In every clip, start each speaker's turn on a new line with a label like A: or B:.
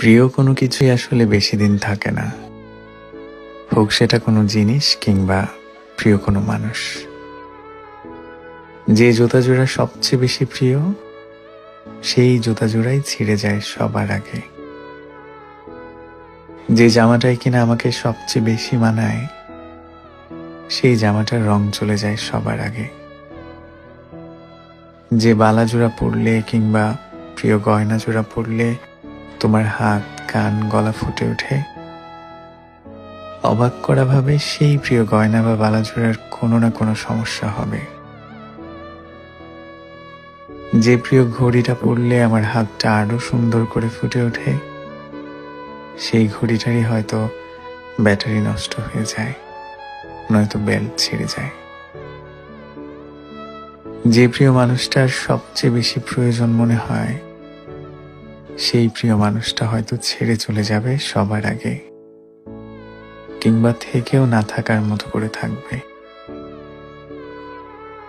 A: প্রিয় কোনো কিছুই আসলে বেশি দিন থাকে না। হোক সেটা কোনো জিনিস কিংবা প্রিয় কোনো মানুষ। যে জুতা জোড়া সবচেয়ে বেশি প্রিয়, সেই জুতা জোড়াই ছিঁড়ে যায় সবার আগে। যে জামাটাই কিনা আমাকে সবচেয়ে বেশি মানায়, সেই জামাটার রং চলে যায় সবার আগে। যে বালা জোড়া পরলে কিংবা প্রিয় গয়না জোড়া পরলে তোমার হাত, কান, গলা ফুটে ওঠে। অবাক করা ভাবে সেই প্রিয় গয়না বা বালা জোড়ার কোনো না কোনো সমস্যা হবে। যে প্রিয় ঘড়িটা পরলে আমার হাতটা আরও সুন্দর করে ফুটে ওঠে, সেই ঘড়িটারই হয়তো ব্যাটারি নষ্ট হয়ে যায়, নয়তো বেল্ট ছিঁড়ে যায়। যে প্রিয় মানুষটার সবচেয়ে বেশি প্রয়োজন মনে হয় সেই প্রিয় মানুষটা হয়তো ছেড়ে চলে যাবে সবার আগে। কিংবা থেকেও না থাকার মতো করে থাকবে।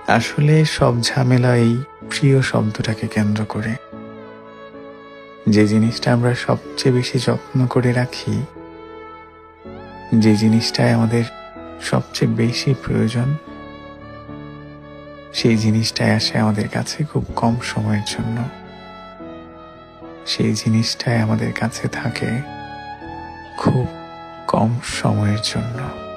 A: আসলে সব ঝামেলা এই প্রিয় শব্দটাকে কেন্দ্র করে। যে জিনিসটা আমরা সবচেয়ে বেশি যত্ন করে রাখি, যে জিনিসটাই আমাদের সবচেয়ে বেশি প্রয়োজন, সেই জিনিসটাই আসে আমাদের কাছে খুব কম সময়ের জন্য। সেই জিনিসটাই আমাদের কাছে থাকে খুব কম সময়ের জন্য।